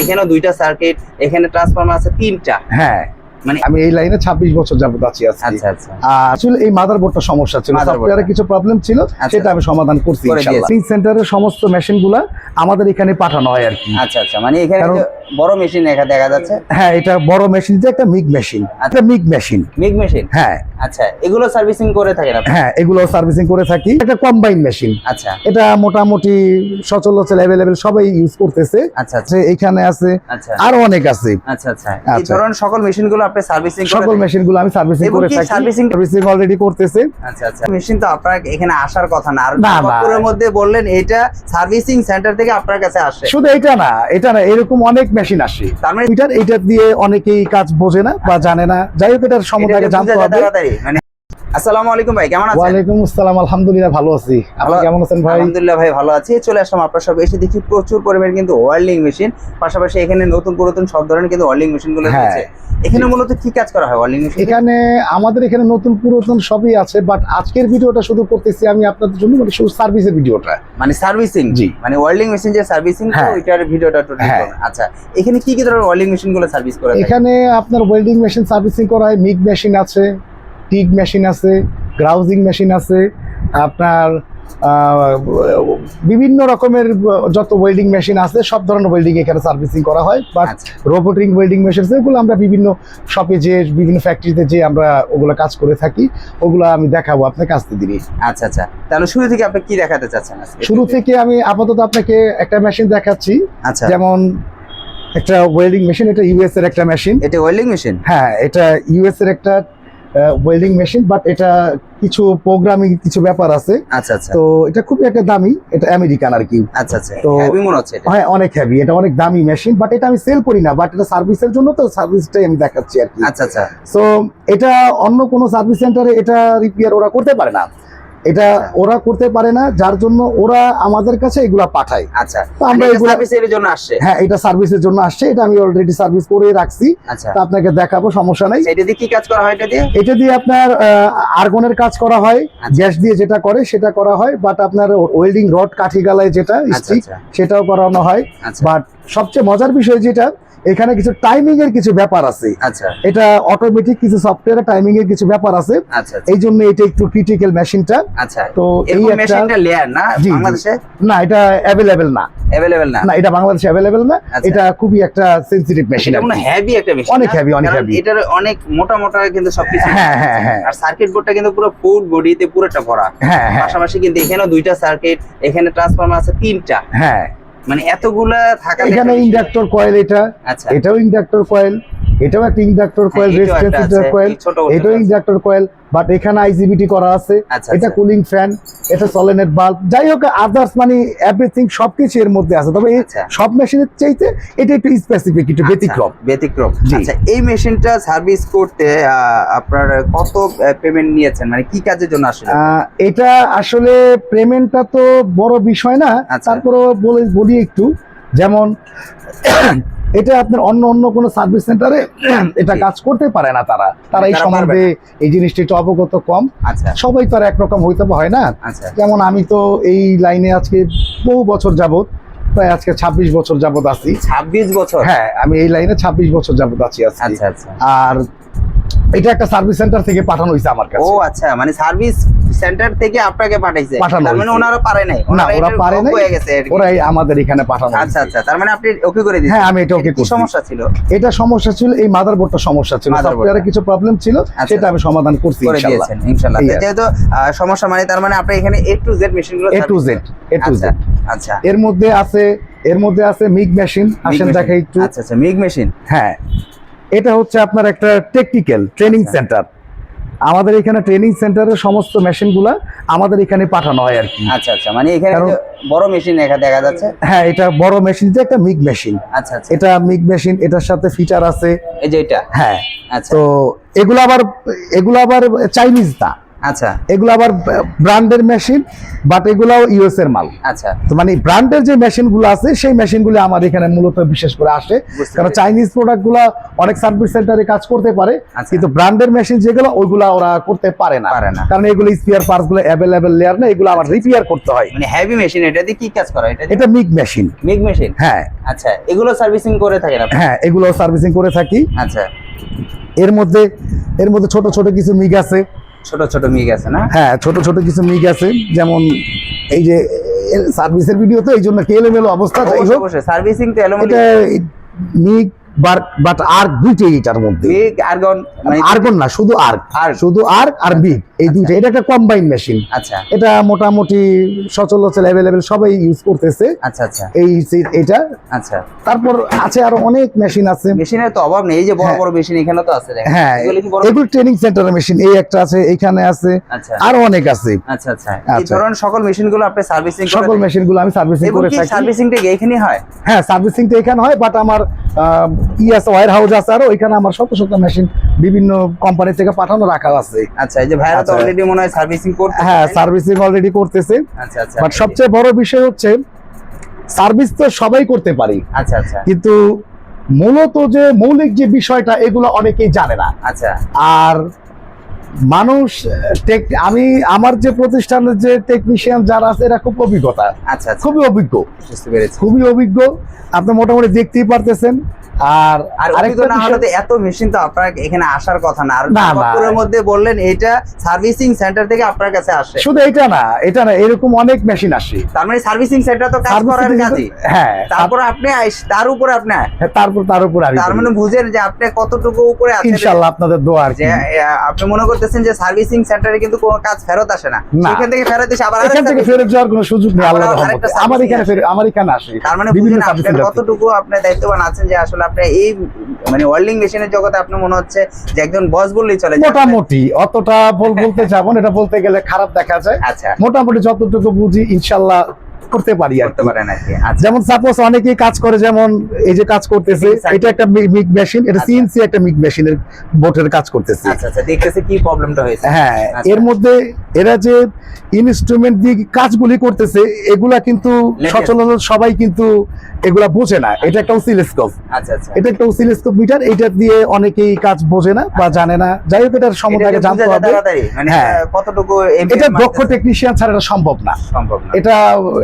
এখানেও দুইটা সার্কিট এখানে ট্রান্সফরমার আছে তিনটা। হ্যাঁ মানে আমি এই লাইনে ছাব্বিশ বছর যাবত আছি আচ্ছা আচ্ছা। আসলে এই মাদারবোর্ডটা সমস্যা ছিল। সফটওয়্যারে কিছু প্রবলেম ছিল আচ্ছা। সেটা আমি সমাধান করছি করে ইনশাআল্লাহ দিয়েছেন। সেন্টারের সমস্ত মেশিনগুলা আমাদের এখানে পাঠানো হয় আর কি। আচ্ছা আচ্ছা। মানে এখানে বড় মেশিন দেখা দেখা যাচ্ছে? হ্যাঁ এটা বড় মেশিন যে একটা মিগ মেশিন। আচ্ছা। MIG machine. MIG machine? হ্যাঁ। আচ্ছা এগুলো সার্ভিসিং করে থাকেন আপনি? হ্যাঁ এগুলো সার্ভিসিং করে থাকি। একটা কম্বাইন মেশিন। আচ্ছা। এটা মোটামুটি সচল অ্যাভেলেবেল সবাই ইউজ করতেছে। আচ্ছা আচ্ছা। এখানে আছে। আচ্ছা। আরও অনেক আছে। আচ্ছা আচ্ছা। এই আচ্ছা। ধরনের সকল মেশিনগুলো আপনি সার্ভিসিং সকল মেশিনগুলো আমি সার্ভিসিং করে থাকি। servicing- সার্ভিসিং অলরেডি করতেছে। আচ্ছা আচ্ছা। মেশিন তো আপনার এখানে আসার কথা না। আর। মধ্যে বললেন এটা সার্ভিসিং সেন্টার থেকে আপনার কাছে আসে। শুধু এটা না এটা না এরকম অনেক মেশিন আসে। তার মানে মিটার এটা দিয়ে অনেকেই কাজ বোঝে না বা জানে না। যাই হোক এটার সম্বন্ধে আগে জানতে হবে। মানে আসসালামু আলাইকুম ভাই কেমন আছেন ওয়ালাইকুম আসসালাম আলহামদুলিল্লাহ ভালো আছি আপনি কেমন আছেন ভাই আলহামদুলিল্লাহ ভাই ভালো আছি চলে আসলাম আপনার সব এসে দেখি প্রচুর পরিমাণে কিন্তু ওয়েল্ডিং মেশিন পাশাপাশি এখানে নতুন পুরাতন সব ধরনের কিন্তু ওয়েল্ডিং মেশিনগুলো হ্যাঁ। রয়েছে এখানে মূলত কি কাজ করা হয় ওয়েল্ডিং মেশিন এখানে আমাদের এখানে নতুন পুরাতন সবই আছে বাট আজকের ভিডিওটা শুধু করতেছি আমি আপনাদের জন্য মানে শুধু সার্ভিসের ভিডিওটা মানে সার্ভিসিং জি। মানে ওয়েল্ডিং মেশিন যে সার্ভিসিং হ্যাঁ। ওইটার ভিডিওটা একটু হ্যাঁ। আচ্ছা এখানে কি কি ধরনের ওয়েল্ডিং মেশিনগুলো সার্ভিস করা থাকে? এখানে আপনার ওয়েল্ডিং মেশিন সার্ভিসিং করা হয় মিগ মেশিন আছে টিগ মেশিন আছে গ্রাউজিং মেশিন আছে আপনার বিভিন্ন রকমের যত ওয়েল্ডিং মেশিন আছে সব ধরনের ওয়েল্ডিং এখানে সার্ভিসিং করা হয়। বাট রোবোটিং ওয়েল্ডিং মেশিন ওগুলো আমরা বিভিন্ন শপে যে বিভিন্ন ফ্যাক্টরিতে যে আমরা ওগুলো কাজ করে থাকি ওগুলো আমি দেখাবো আপনাকে আসতে দিনই। আচ্ছা আচ্ছা। তাহলে শুরু থেকে আপনি কি দেখাতে চাচ্ছেন শুরু থেকে আমি আপাতত আপনাকে একটা মেশিন দেখাচ্ছি। আচ্ছা। যেমন একটা ওয়েল্ডিং মেশিন এটা ইউএস এর একটা মেশিন এটা ওয়েল্ডিং মেশিন হ্যাঁ এটা ইউএস এর একটা ওয়েল্ডিং মেশিন বাট এটা কিছু প্রোগ্রামিং কিছু ব্যাপার আছে। আচ্ছা আচ্ছা। তো এটা খুব একটা দামি এটা আমেরিকান আর কি। আচ্ছা আচ্ছা। তো- হেভি মনে হচ্ছে এটা। হ্যাঁ অনেক হেভি এটা অনেক দামি মেশিন বাট এটা আমি সেল করি না বাট এটা সার্ভিসের জন্য তো সার্ভিসটাই আমি দেখাচ্ছি আর কি। আচ্ছা আচ্ছা। সো এটা অন্য কোনো সার্ভিস সেন্টারে এটা রিপেয়ার ওরা করতে পারে না। এটা আচ্ছা। ওরা করতে পারে না যার জন্য ওরা আমাদের কাছে এগুলা পাঠায়। আচ্ছা। তো আমরা এগুলা- সার্ভিসের জন্য আসছে? হ্যাঁ এটা সার্ভিসের জন্য আসছে এটা আমি অলরেডি সার্ভিস করে রাখছি। আচ্ছা। তা আপনাকে দেখাবো সমস্যা নাই। এটা দিয়ে কি কাজ করা হয় এটা দিয়ে? এটা দিয়ে আপনার আর্গনের কাজ করা হয়। আচ্ছা। গ্যাস দিয়ে যেটা করে সেটা করা হয় বাট আপনার ওয়েল্ডিং রড কাঠি গালায় যেটা স্টিক আচ্ছা। সেটাও করানো হয়। বাট সবচেয়ে মজার বিষয় যেটা এখানে কিছু টাইমিং এর কিছু ব্যাপার আছে। আচ্ছা। এটা অটোমেটিক কিছু সফটওয়্যার টাইমিং এর কিছু ব্যাপার আছে। আচ্ছা আচ্ছা। এই জন্য এটা একটু ক্রিটিক্যাল মেশিনটা আচ্ছা তো এই মেশিনটা লেয়ার না। বাংলাদেশে? না এটা অ্যাভেলেবেল না। অ্যাভেলেবেল না? না এটা বাংলাদেশে অ্যাভেলেবেল না। আচ্ছা। এটা খুবই একটা সেনসিটিভ মেশিন এটা হেভি একটা মেশিন অনেক heavy, অনেক heavy। এটার অনেক মোটা মোটা কিন্তু সবকিছু হ্যাঁ হ্যাঁ হ্যাঁ। আর সার্কিট বোর্ডটা কিন্তু পুরো ফুল বডিতে পুরোটা ভরা। হ্যাঁ হ্যাঁ। পাশাপাশি কিন্তু এখানেও দুইটা সার্কিট এখানে ট্রান্সফরমার আছে তিনটা। হ্যাঁ। মানে এতগুলা থাকা এখানে ইন্ডাক্টর কয়েল এটা আচ্ছা। এটাও ইন্ডাক্টর কয়েল এটাও একটা ইন্ডাক্টর কয়েল হ্যাঁ, রেজিস্ট্যান্স আছে, কয়েল এটাও। ইন্ডাক্টর কয়েল বাট এখানে আইজিবিটি করা আছে। আচ্ছা এটা আচ্ছা। কুলিং ফ্যান এটা সলেনেট বাল্ব যাই হোক আদার্স মানে এভরিথিং সবকিছু এর মধ্যে আছে। তবে আচ্ছা। সব মেশিনের চাইতে এটা একটু স্পেসিফিক একটু ব্যতিক্রম। ব্যতিক্রম। আচ্ছা এই মেশিনটা সার্ভিস করতে আহ, আপনার কত পেমেন্ট নিয়েছেন? মানে কি কাজের জন্য আসলে? এটা আসলে পেমেন্টটা তো বড় বিষয় না। তারপরে বলে বলি একটু। যেমন এটা আপনার অন্য অন্য কোনো সার্ভিস সেন্টারে এটা কাজ করতে পারে না তারা। তারা এই সমাজে সম্বন্ধে এই জিনিসটা একটু অবগত কম। আচ্ছা। সবাই তো আর একরকম হইতে হয় না। আচ্ছা। যেমন আমি তো এই লাইনে আজকে বহু বছর যাবত প্রায় আজকে ছাব্বিশ বছর যাবত আছি। ছাব্বিশ বছর? হ্যাঁ আমি এই লাইনে ছাব্বিশ বছর যাবত আছি আচ্ছা। আর এটা একটা সার্ভিস সেন্টার থেকে পাঠানো হয়েছে আমার কাছে। ও আচ্ছা মানে সার্ভিস সেন্টার থেকে আপনাকে পাঠাইছে। পাঠানো তার মানে। ওনারা পারে নাই। না ওনারা ওরা পারে নাই হয়ে গেছে। ওরাই আমাদের এখানে পাঠানো আচ্ছা আচ্ছা তার মানে আপনি ওকে করে দিয়েছেন। হ্যাঁ আমি এটা ওকে করছি। সমস্যা ছিল? এটা সমস্যা ছিল এই মাদারবোর্ডটা সমস্যা ছিল। সফটওয়্যারে কিছু প্রবলেম ছিল আচ্ছা। সেটা আমি সমাধান করছি করে ইনশাআল্লাহ দিয়েছেন ইনশাআল্লাহ। যেহেতু সমস্যা মানে তার মানে আপনি এখানে এ টু জেড মেশিনগুলো A to Z A to Z আচ্ছা এর মধ্যে আছে এর মধ্যে আছে মিগ মেশিন আসেন machine। দেখে একটু। আচ্ছা আচ্ছা মিগ মেশিন হ্যাঁ। এটা হচ্ছে আপনার একটা টেকনিক্যাল ট্রেনিং। সেন্টার আমাদের এখানে ট্রেনিং সেন্টারের সমস্ত মেশিনগুলা আমাদের এখানে পাঠানো হয় আর কি। আচ্ছা আচ্ছা। মানে এখানে বড় মেশিন দেখা দেখা যাচ্ছে? হ্যাঁ এটা বড় মেশিন যে একটা মিগ মেশিন আচ্ছা আচ্ছা। এটা মিগ মেশিন এটার সাথে ফিচার আছে। এই যে এটা? হ্যাঁ। আচ্ছা। তো এগুলো আবার এগুলো আবার চাইনিজ না। আচ্ছা। এগুলো আবার ব্র্যান্ডের মেশিন বাট এগুলাও ইউএস এর মাল। আচ্ছা। তো মানে ব্র্যান্ডের যে মেশিনগুলো আছে সেই মেশিনগুলো আমার এখানে মূলত বিশেষ করে আসে। কারণ। চাইনিজ প্রোডাক্টগুলো অনেক সার্ভিস সেন্টারে কাজ করতে পারে আচ্ছা। কিন্তু ব্র্যান্ডের মেশিন যেগুলো ওইগুলা ওরা করতে পারে না। কারণ এগুলো স্পিয়ার পার্টসগুলো অ্যাভেলেবেল লেয়ার না এগুলো আবার রিপেয়ার করতে হয়। মানে হেভি মেশিন এটা দিয়ে কি কাজ করা এটা এটা মিগ মেশিন মিগ মেশিন হ্যাঁ। আচ্ছা এগুলো সার্ভিসিং করে থাকেন আপনি? হ্যাঁ এগুলো সার্ভিসিং করে থাকি। আচ্ছা। এর মধ্যে এর মধ্যে ছোট ছোট কিছু মিগ আছে। ছোট ছোট মিগ আছে না? হ্যাঁ ছোট ছোট কিছু মিগ আছে যেমন এই যে সার্ভিসের ভিডিও তো এই জন্য কেলে মেলো অবস্থা যাই হোক। সার্ভিসিং তো এলোমেলো। মিগ বাট আর দুইটাই এটার মধ্যে। আর্গন মানে আর্গন না শুধু আর্গ শুধু আর্গ আর মিগ এই দুইটা এটা একটা কম্বাইন মেশিন আচ্ছা। এটা মোটামুটি সচল অ্যাভেলেবেল সবাই ইউজ করতেছে। আচ্ছা আচ্ছা। এই এটা। আচ্ছা। তারপর আছে আরও অনেক মেশিন আছে। মেশিনের তো অভাব নেই এই যে বড় হ্যাঁ। বড় মেশিন এখানে তো আছে হ্যাঁ এগুলো কি বড়? এগুলো ট্রেনিং সেন্টারের মেশিন এই একটা আছে এখানে আছে। আচ্ছা। আরও অনেক আছে। আচ্ছা আচ্ছা। এই আচ্ছা। ধরনের সকল মেশিনগুলো আপনি সার্ভিসিং সকল আমি সার্ভিসিং করে থাকি। সার্ভিসিংটা এখানেই হয়? হ্যাঁ সার্ভিসিং এখানে হয় বাট আমার ই আছে ওয়ার হাউস আছে আরও ওইখানে আমার শত শত মেশিন বিভিন্ন কোম্পানি থেকে পাঠানো রাখা আছে। আচ্ছা এই যে ভাইরা তো আচ্ছা। অলরেডি মনে হয় সার্ভিসিং করতে হ্যাঁ সার্ভিসিং অলরেডি করতেছে। আচ্ছা আচ্ছা। বাট সবচেয়ে বড় বিষয় হচ্ছে সার্ভিস তো সবাই করতে পারি। আচ্ছা আচ্ছা। কিন্তু মূলত যে মৌলিক যে বিষয়টা এগুলো অনেকেই জানে না। আচ্ছা। আর মানুষ টেক আমি আমার যে প্রতিষ্ঠানের যে টেকনিশিয়ান যারা আছে এরা খুব অভিজ্ঞতা। আচ্ছা আচ্ছা। খুবই অভিজ্ঞ। বুঝতে পেরেছি। খুবই অভিজ্ঞ। আপনি মোটামুটি দেখতেই পারতেছেন। আর আর আরেকটা না হলে এত মেশিন তো আপনার এখানে আসার কথা না। আর না, না। মধ্যে বললেন এটা সার্ভিসিং সেন্টার থেকে আপনার কাছে আসে। শুধু এটা না এটা না এরকম অনেক মেশিন আসে। তার মানে সার্ভিসিং সেন্টার তো কাজ করার কাজই। হ্যাঁ তারপর আপনি তার উপরে আপনি তারপর তার উপর তার মানে বুঝেন যে আপনি কতটুকু উপরে আছেন। আপনাদের দোয়া আর যে আপনি মনে করতেছেন যে সার্ভিসিং সেন্টারে কিন্তু কোনো কাজ ফেরত আসে না। না। সেখান থেকে ফেরত এসে আবার এখান থেকে ফেরত যাওয়ার কোনো সুযোগ নেই আল্লাহর রহমতে আমার এখানে আসে। আমার এখানে আসে। তার মানে বুঝেন আপনার কতটুকু আপনি দায়িত্ববান আছেন যে আসলে এই মানে ওয়েল্ডিং মেশিনের জগতে আপনি মনে হচ্ছে যে একজন বস বললেই চলে মোটামুটি অতটা বল বলতে যাব এটা বলতে গেলে খারাপ দেখা যায়। আচ্ছা। মোটামুটি যতটুকু বুঝি ইনশাল্লাহ করতে পারি করতে পারেন আর কি আচ্ছা। যেমন সাপোজ অনেকেই কাজ করে যেমন এই যে কাজ করতেছে এটা একটা মিগ মেশিন এটা আচ্ছা। সিএনসি একটা মিগ মেশিনের বোটের কাজ করতেছে। আচ্ছা আচ্ছা দেখতেছি কি প্রবলেমটা হয়েছে। হ্যাঁ। এর মধ্যে এরা যে ইনস্ট্রুমেন্ট দিয়ে কাজগুলি করতেছে এগুলা কিন্তু। সচরাচর সবাই কিন্তু এগুলা বোঝে না। এটা একটা অসিলোস্কোপ। আচ্ছা আচ্ছা। এটা একটা অসিলোস্কোপ মিটার এটা দিয়ে অনেকেই কাজ বোঝে না বা জানে না। যাই হোক এটার সম্বন্ধে আগে জানতে হবে। মানে হ্যাঁ। কতটুকু এটা দক্ষ টেকনিশিয়ান ছাড়া এটা সম্ভব না। সম্ভব না। এটা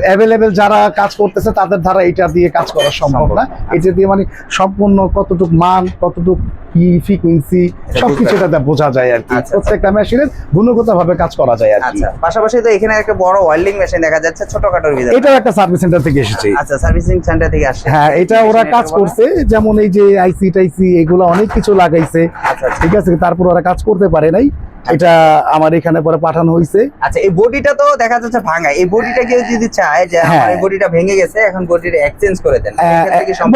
অ্যাভেলেবেল যারা কাজ করতেছে তাদের দ্বারা এটা দিয়ে কাজ করা সম্ভব না। এটা দিয়ে মানে সম্পূর্ণ কতটুকু মান কতটুক কি ফ্রিকোয়েন্সি সবকিছু এটাতে বোঝা যায় আর কি। আচ্ছা, প্রত্যেকটা মেশিনের গুণগত ভাবে কাজ করা যায় আর কি। আচ্ছা পাশাপাশি তো এখানে একটা বড় ওয়েল্ডিং মেশিন দেখা যাচ্ছে ছোটখাটোর ভিতরে। এটাও একটা সার্ভিস সেন্টার থেকে এসেছে। আচ্ছা সার্ভিসিং সেন্টার থেকে আসছে। হ্যাঁ এটা ওরা কাজ করছে যেমন এই যে আইসি টাইসি এগুলো অনেক কিছু লাগাইছে। আচ্ছা আচ্ছা। ঠিক আছে তারপর ওরা কাজ করতে পারে নাই। এটা আমার এখানে পরে পাঠানো হয়েছে আচ্ছা এই বডিটা তো দেখা যাচ্ছে ভাঙা। এই বডিটা কেউ যদি চায় যে আমার হ্যাঁ। এই বডিটা ভেঙে গেছে এখন বডিটা এক্সচেঞ্জ করে দেন?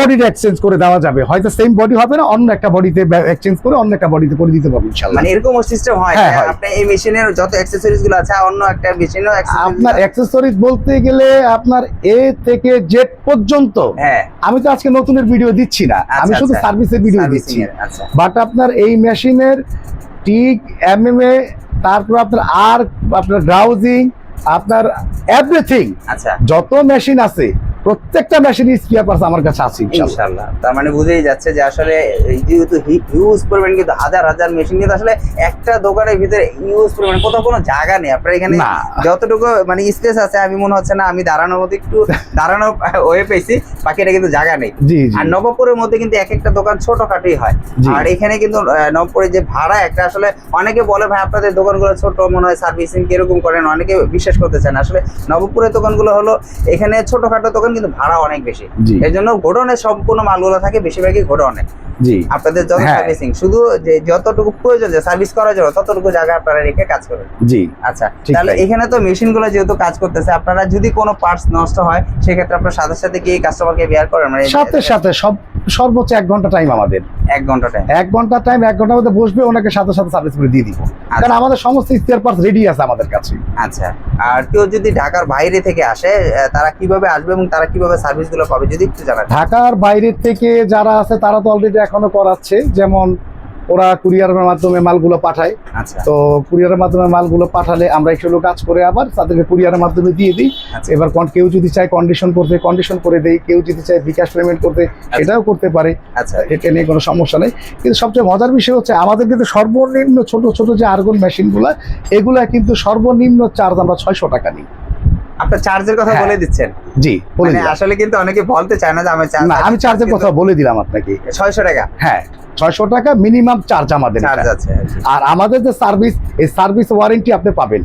বডিটা এক্সচেঞ্জ করে দেওয়া যাবে। হয়তো সেম বডি হবে না অন্য একটা বডিতে এক্সচেঞ্জ করে অন্য একটা বডিতে করে দিতে পারব ইনশাআল্লাহ মানে এরকম সিস্টেম হয় হ্যাঁ, হয়। আপনি এই মেশিনের যত অ্যাকসেসরিজগুলো আছে অন্য একটা মেশিনও আপনার অ্যাক্সেসরিজ বলতে গেলে আপনার এ থেকে জেড পর্যন্ত। হ্যাঁ। আমি তো আজকে নতুনের ভিডিও দিচ্ছি না। আচ্ছা, আমি শুধু আচ্ছা। সার্ভিসের ভিডিও দিচ্ছি। আচ্ছা। বাট আপনার এই মেশিনের টিক এমএমএ তারপর আপনার আর আপনার ব্রাউজিং আপনার এভরিথিং আচ্ছা। যত মেশিন আছে প্রত্যেকটা মেশিনের স্পিয়ার পার্টস আমার কাছে আছে ইনশাআল্লাহ তার মানে বুঝেই যাচ্ছে যে আসলে এই যেহেতু হিউজ পরিমাণ কিন্তু হাজার হাজার মেশিন কিন্তু আসলে একটা দোকানের ভিতরে ইউজ পরিমাণ কোথাও কোনো জায়গা নেই। আপনার এখানে যতটুকু মানে স্পেস আছে আমি মনে হচ্ছে না আমি দাঁড়ানোর মধ্যে একটু দাঁড়ানো হয়ে পেয়েছি। বাকিটা কিন্তু জায়গা নেই। আর নবপুরের মধ্যে কিন্তু এক একটা দোকান ছোটখাটোই হয়। আর এখানে কিন্তু আহ, নবপুরে যে ভাড়া একটা আসলে অনেকে বলে ভাই আপনাদের দোকানগুলো ছোট মনে হয় সার্ভিসিং কীরকম করেন? অনেকে বিশ্বাস করতে চান আসলে নবপুরের দোকানগুলো হলো এখানে ছোটখাটো দোকান কিন্তু ভাড়া অনেক বেশি। এই জন্য গোডাউনে সম্পূর্ণ মালগুলো থাকে বেশিরভাগই জি। আপনাদের যত হ্যাঁ। সার্ভিসিং শুধু যে যতটুকু প্রয়োজন যে সার্ভিস করার জন্য ততটুকু জায়গা আপনারা রেখে কাজ করবেন। জি। আচ্ছা তাহলে এখানে তো মেশিনগুলো যেহেতু কাজ করতেছে আপনারা যদি কোনো পার্টস নষ্ট হয় সেক্ষেত্রে আপনার সাথে সাথে কি কাস্টমারকে বেয়ার করেন মানে সাথে সাথে সব সর্বোচ্চ এক ঘণ্টা টাইম আমাদের। এক ঘণ্টা টাইম এক ঘণ্টা টাইম এক ঘণ্টার মধ্যে বসবে ওনাকে সাথে সাথে সার্ভিস করে দিয়ে দিব। কারণ আমাদের সমস্ত স্পেয়ার পার্টস রেডি আছে আমাদের কাছে। আচ্ছা। আর কেউ যদি ঢাকার বাইরে থেকে আসে তারা কীভাবে আসবে এবং তারা কীভাবে সার্ভিসগুলো পাবে? যদি একটু জানান। ঢাকার বাইরে থেকে যারা আছে তারা তো অলরেডি এখনও করাচ্ছে। যেমন ওরা কুরিয়ারের মাধ্যমে মালগুলো পাঠায়। আচ্ছা। তো কুরিয়ারের মাধ্যমে মালগুলো পাঠালে আমরা এগুলো কাজ করে আবার তাদেরকে কুরিয়ারের মাধ্যমে দিয়ে দিই। আচ্ছা। এবার কেউ যদি চায় কন্ডিশন করতে কন্ডিশন করে দেই। কেউ যদি চায় বিকাশ পেমেন্ট করতে সেটাও করতে পারে। আচ্ছা। এটা নিয়ে কোনো সমস্যা নেই। কিন্তু সবচেয়ে মজার বিষয় হচ্ছে আমাদের কিন্তু সর্বনিম্ন ছোট ছোট যে আর্গন মেশিনগুলো এগুলা কিন্তু সর্বনিম্ন চার্জ আমরা ছয়শো টাকা নিই। আপনার চার্জের কথা হ্যাঁ। বলে দিচ্ছেন? জি বলে মানে আসলে কিন্তু অনেকে বলতে চায় না যে আমি চার্জ আমি চার্জের কথা বলে দিলাম আপনাকে। ছয়শো টাকা? হ্যাঁ ছয়শো টাকা মিনিমাম চার্জ আমাদের চার্জ আছে আর আমাদের যে সার্ভিস এই সার্ভিস ওয়ারেন্টি আপনি পাবেন।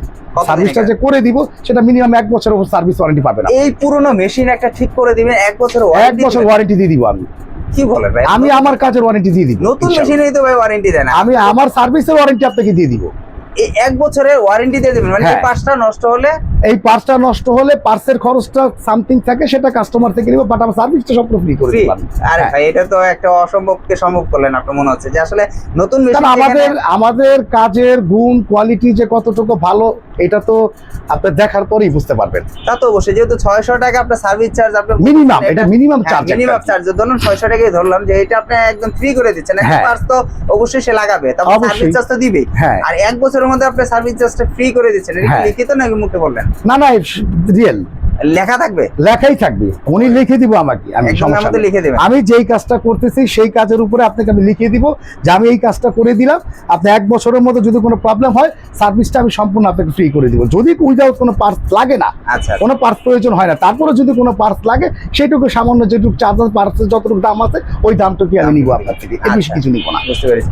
সার্ভিসটা যে করে দিব সেটা মিনিমাম এক বছরের উপর সার্ভিস ওয়ারেন্টি পাবেন। এই পুরনো মেশিন একটা ঠিক করে দিবেন এক বছর এক বছর ওয়ারেন্টি দিয়ে দিব আমি। কি বলেন ভাই? আমি আমার কাজের ওয়ারেন্টি দিয়ে দিব নতুন। মেশিনেই তো ভাই ওয়ারেন্টি দেন আমি আমার সার্ভিসের ওয়ারেন্টি আপনাকে দিয়ে দিব। এই এক বছরের ওয়ারেন্টি দিয়ে দেবেন মানে এই পার্টসটা পাঁচটা নষ্ট হলে? এই পার্টসটা নষ্ট হলে পার্টসের খরচটা সামথিং থাকে সেটা কাস্টমার থেকে নিব বাট আমার সার্ভিসটা সব ফ্রি করে দিই আরে হ্যাঁ। ভাই এটা তো একটা অসম্ভবকে সম্ভব করলেন আপনার মনে হচ্ছে যে আসলে নতুন আমাদের আমাদের কাজের গুণ কোয়ালিটি যে কতটুকু ভালো এটা তো আপনি দেখার পরেই বুঝতে পারবেন। তা তো অবশ্যই যেহেতু ছয়শো টাকা আপনার সার্ভিস চার্জ আপনার মিনিমাম এটা মিনিমাম চার্জ মিনিমাম চার্জ ধরুন ছয়শো টাকাই ধরলাম যে এটা আপনি একদম ফ্রি করে দিচ্ছেন। একটা মাস পার্স তো অবশ্যই সে লাগাবে তারপর সার্ভিস চার্জ তো দিবেই। হ্যাঁ। আর এক বছরের মধ্যে আপনি সার্ভিস চার্জটা ফ্রি করে দিচ্ছেন এটা হ্যাঁ। লিখিত নাকি মুখে বললেন? না না রিয়েল। লেখা থাকবে? লেখাই থাকবে। উনি লিখে দিব আমাকে আমি সমস্যা লিখে দেবেন। আমি যেই কাজটা করতেছি সেই কাজের উপরে আপনাকে আমি লিখে দিব যে আমি এই কাজটা করে দিলাম। আপনি এক বছরের মধ্যে যদি কোনো প্রবলেম হয় সার্ভিসটা আমি সম্পূর্ণ আপনাকে ফ্রি করে দিব। যদি উইদাউট কোনো পার্স লাগে না আচ্ছা কোনো পার্স প্রয়োজন হয় না তারপরে যদি কোনো পার্স লাগে সেটুকু সামান্য যেটুকু চার্জ পার্সের যতটুকু দাম আছে ওই দামটুকু আমি নিব আপনার থেকে। বেশি আচ্ছা। কিছু নিব না। বুঝতে পেরেছি।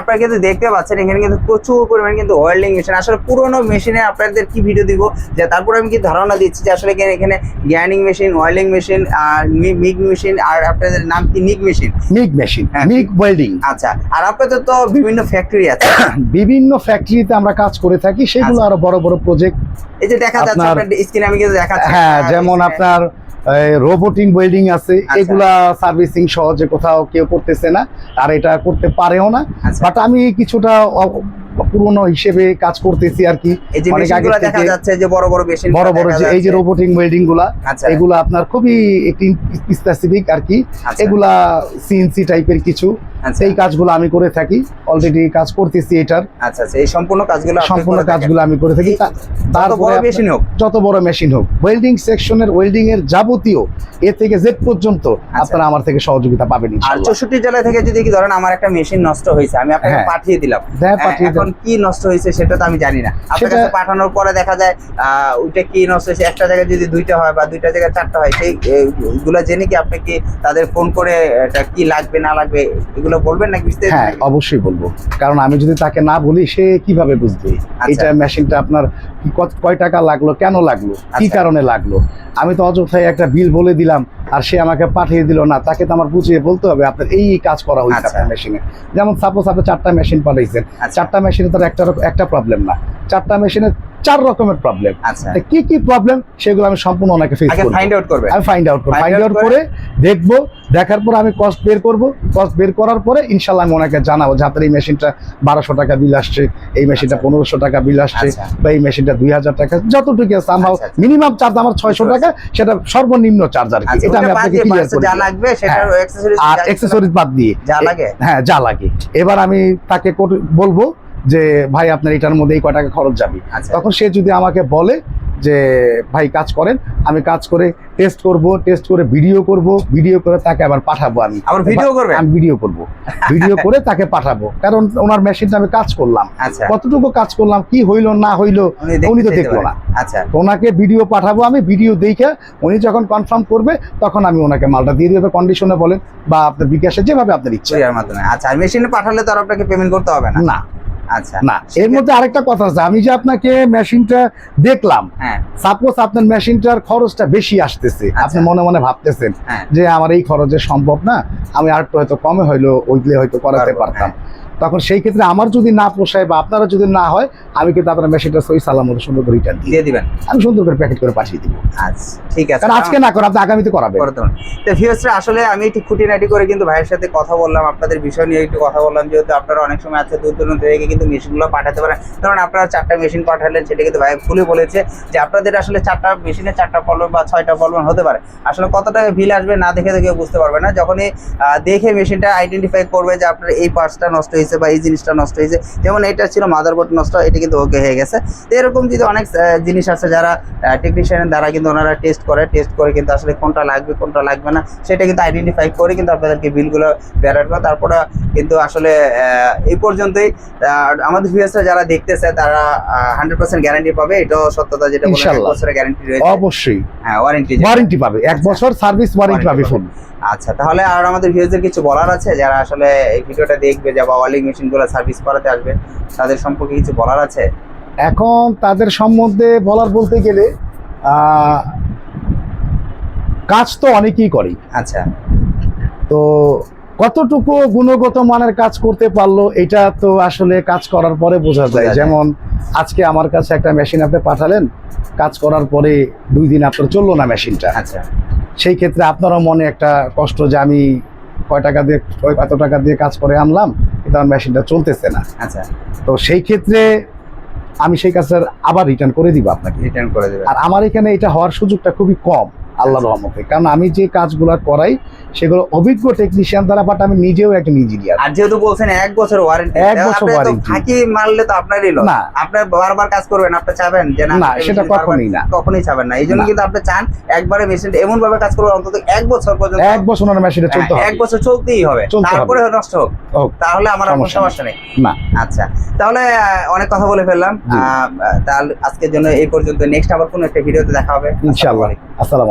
আপনারা কিন্তু দেখতে পাচ্ছেন এখানে কিন্তু প্রচুর পরিমাণে কিন্তু ওয়েল্ডিং মেশিন আসলে পুরোনো মেশিনে আপনাদের কি ভিডিও দিব যে তারপরে আমি কি ধারণা দিচ্ছি যে আসলে এখানে এখানে গ্যানিং মেশিন ওয়েল্ডিং মেশিন আর মিগ মেশিন আর আপনাদের নাম কি? নিক মেশিন? মিগ মেশিন হ্যাঁ, মিগ ওয়েল্ডিং। আচ্ছা আর আপনাদের তো বিভিন্ন ফ্যাক্টরি আছে। বিভিন্ন ফ্যাক্টরিতে আমরা কাজ করে থাকি সেগুলো আচ্ছা। আরও বড় বড় প্রজেক্ট এই যে দেখা যাচ্ছে আপনার- আপনার স্ক্রিনে আমি কিন্তু দেখাচ্ছি। হ্যাঁ যেমন আপনার রোবোটিং ওয়েল্ডিং আছে। আচ্ছা। এগুলা সার্ভিসিং সহজে কোথাও কেউ করতেছে না আর এটা করতে পারেও না। আচ্ছা। বাট আমি কিছুটা পুরনো হিসেবে কাজ করতেছি আর কি। দেখা যাচ্ছে যে বড় বড় মেশিন বড় বড় যে এই যে রোবোটিং ওয়েল্ডিংগুলা এগুলো এগুলা আপনার খুবই একটি স্পেসিফিক আর কি। আচ্ছা। এগুলা সিএনসি টাইপের কিছু। আচ্ছা এই কাজগুলো আমি করে থাকি। অলরেডি কাজ করতেছি এটার। আচ্ছা আচ্ছা এই সম্পূর্ণ কাজগুলো সম্পূর্ণ কাজগুলো আমি করে থাকি। যত তারপরে বড় মেশিন হোক। যত বড় মেশিন হোক। ওয়েল্ডিং সেকশনের ওয়েল্ডিং এর যাবতীয় এ থেকে জেড পর্যন্ত আপনারা আমার থেকে সহযোগিতা পাবেন আর চৌষট্টি জেলা থেকে যদি কি ধরেন আমার একটা মেশিন নষ্ট হয়েছে আমি আপনাকে হ্যাঁ। পাঠিয়ে দিলাম। হ্যাঁ, হ্যাঁ, পাঠিয়ে এখন কি নষ্ট হয়েছে সেটা তো আমি জানি না। আপনার কাছে পাঠানোর পরে দেখা যায় আহ, ওইটা কি নষ্ট হয়েছে? একটা জায়গায় যদি দুইটা হয় বা দুইটা জায়গায় চারটা হয় সেই এগুলো জেনে কি আপনি কি তাদের ফোন করে এটা কি লাগবে না লাগবে এগুলো বলবেন নাকি বিস্তারিত? হ্যাঁ অবশ্যই বলব। কারণ আমি যদি তাকে না বলি সে কীভাবে বুঝবে? আচ্ছা। এটা মেশিনটা আপনার কি কত- কয় টাকা লাগল কেন লাগল কি আচ্ছা। কারণে লাগল? আমি তো অযথায় একটা বিল বলে দিলাম আর সে আমাকে পাঠিয়ে দিল না তাকে তো আমার বুঝিয়ে বলতে হবে আপনার এই কাজ করা হয়েছে আচ্ছা। আপনার মেশিনে যেমন সাপোজ আপনি চারটা মেশিন পাঠাইছেন চারটা মেশিনে তার একটা একটা প্রবলেম না। চারটা মেশিনে চার রকমের প্রবলেম আচ্ছা। কি কি প্রবলেম সেগুলো আমি সম্পূর্ণ ওনাকে ফেস করব। ফাইন্ড আউট করবে আমি ফাইন্ড আউট করব। ফাইন্ড আউট করে- দেখব দেখার পর আমি কস্ট বের করব। কস্ট বের করার পরে ইনশাল্লাহ আমি ওনাকে জানাব যে আপনার এই মেশিনটা বারোশো টাকা বিল আসছে এই মেশিনটা আচ্ছা। পনেরোশো টাকা বিল আসছে আচ্ছা। বা এই মেশিনটা দুই হাজার টাকা যতটুকু আছে আমার। মিনিমাম চার্জ আমার ছয়শো টাকা সেটা সর্বনিম্ন চার্জ আর কি। আচ্ছা এটা আমি আপনাকে ক্লিয়ার করে যা লাগবে সেটার হ্যাঁ। অ্যাক্সেসরিজ আর এক্সেসরিজ বাদ দিয়ে। যা লাগে। হ্যাঁ যা লাগে। এবার আমি তাকে বলব যে ভাই আপনার এটার মধ্যে এই কয় টাকা খরচ যাবে? আচ্ছা। তখন সে যদি আমাকে বলে যে ভাই কাজ করেন আমি কাজ করে টেস্ট করব টেস্ট করে ভিডিও করব ভিডিও করে তাকে আবার পাঠাবো আমি। আবার ভিডিও করবে? আমি ভিডিও করব। ভিডিও করে তাকে পাঠাবো। কারণ ওনার মেশিনটা আমি কাজ করলাম। আচ্ছা। কতটুকু কাজ করলাম কি হইল না হইল উনি তো দেখল না। আচ্ছা। ওনাকে ভিডিও পাঠাবো আমি ভিডিও দেখে উনি যখন কনফার্ম করবে তখন আমি ওনাকে মালটা দিয়ে দেবো। কন্ডিশনে বলেন বা আপনার বিকাশে যেভাবে আপনার ইচ্ছে। আচ্ছা আর মেশিনে পাঠালে তো আর আপনাকে পেমেন্ট করতে হবে না। না। না এর মধ্যে আরেকটা কথা আছে আমি যে আপনাকে মেশিনটা দেখলাম হ্যাঁ। সাপোজ আপনার মেশিনটার খরচটা বেশি আসতেছে আচ্ছা। আপনি মনে মনে ভাবতেছেন হ্যাঁ। যে আমার এই খরচে সম্ভব না আমি আরেকটু হয়তো কমে হইল ওইগুলো হয়তো করাতে পারতাম। তখন সেই ক্ষেত্রে আমার যদি না পোষায় বা আপনারা যদি না হয় আমি কিন্তু আপনার মেশিনটা সই সালামত সুন্দর করে রিটার্ন দিয়ে দিবেন। আমি সুন্দর করে প্যাকেট করে পাঠিয়ে দিব। আচ্ছা ঠিক আছে। কারণ আজকে না করে আপনি আগামীতে করাবেন। তো ভিউয়ার্সরা আসলে আমি একটু খুঁটিনাটি করে কিন্তু ভাইয়ের সাথে কথা বললাম আপনাদের বিষয় নিয়ে একটু কথা বললাম যেহেতু আপনারা অনেক সময় আছে দূর দূরান্ত থেকে কিন্তু মেশিনগুলো পাঠাতে পারেন। কারণ আপনারা চারটা মেশিন পাঠালেন সেটা কিন্তু ভাই খুলে বলেছে যে আপনাদের আসলে চারটা মেশিনে চারটা প্রবলেম বা ছয়টা প্রবলেম হতে পারে। আসলে কত টাকা বিল আসবে না দেখে দেখে বুঝতে পারবে না। যখনই দেখে মেশিনটা আইডেন্টিফাই করবে যে আপনার এই পার্টসটা নষ্ট হয়েছে হয়েছে বা এই জিনিসটা নষ্ট হয়েছে। যেমন এটা ছিল মাদারবোর্ড নষ্ট এটা কিন্তু ওকে হয়ে গেছে। তো এরকম যদি অনেক জিনিস আছে যারা টেকনিশিয়ানের দ্বারা কিন্তু ওনারা টেস্ট করে টেস্ট করে কিন্তু আসলে কোনটা লাগবে কোনটা লাগবে না সেটা কিন্তু আইডেন্টিফাই করে কিন্তু আপনাদেরকে বিলগুলো বেরার করে তারপরে কিন্তু আসলে এই পর্যন্তই। আমাদের ভিউয়ার্সরা যারা দেখতেছে তারা হান্ড্রেড পার্সেন্ট গ্যারান্টি পাবে। এটাও সত্যতা যেটা। বছরের গ্যারান্টি রয়েছে। অবশ্যই। হ্যাঁ ওয়ারেন্টি ওয়ারেন্টি পাবে। এক আচ্ছা। বছর সার্ভিস ওয়ারেন্টি পাবে ফুল আচ্ছা তাহলে আর আমাদের ভিউয়ারদের কিছু বলার আছে? যারা আসলে এই ভিডিওটা দেখবে বা ওয়ালিং মেশিনগুলো সার্ভিস করাতে আসবে। তাদের সম্পর্কে কিছু বলার আছে? এখন তাদের সম্বন্ধে বলার বলতে গেলে কাজ তো অনেকেই করে। আচ্ছা। তো কতটুকু গুণগত মানের কাজ করতে পারল এটা তো আসলে কাজ করার পরে বোঝা যায়। যেমন আজকে আমার কাছে একটা মেশিন আপনি পাঠালেন কাজ করার পরে দুই দিন আপনার চলল না মেশিনটা আচ্ছা। সেই ক্ষেত্রে আপনারও মনে একটা কষ্ট যে আমি কয় টাকা দিয়ে কয় এত টাকা দিয়ে কাজ করে আনলাম? কিন্তু আমার মেশিনটা চলতেছে না। আচ্ছা। তো সেই ক্ষেত্রে আমি সেই কাজটা আবার রিটার্ন করে দিব আপনাকে। রিটার্ন করে দেবে আর আমার এখানে এটা হওয়ার সুযোগটা খুবই কম। আল্লাহ রহমতে। কারণ আমি যে কাজগুলো করাই সেগুলো অভিজ্ঞ টেকনিশিয়ান দ্বারা বাট আমি নিজেও একজন ইঞ্জিনিয়ার আর যেহেতু বলছেন এক বছর ওয়ারেন্টি এক বছর warranty। ফাঁকি মারলে তো আপনারই লস না। আপনার বারবার কাজ করবেন আপনি চাবেন যে না না সেটা কখনই না। কখনোই চাবেন না। এই জন্য না। কিন্তু আপনি চান একবারে মেশিন এমন ভাবে কাজ করবেন অন্তত এক বছর পর্যন্ত এক বছর ওনার মেশিনে চলতে হ্যাঁ, এক বছর চলতেই হবে। তারপরে নষ্ট হোক। তাহলে আমার কোনো সমস্যা নেই। না। আচ্ছা তাহলে অনেক কথা বলে ফেললাম। আহ, তাহলে আজকের জন্য এই পর্যন্ত। নেক্সট আবার কোনো একটা ভিডিওতে দেখা হবে। ইনশাআল্লাহ। আসসালামু আসসালামু আলাইকুম।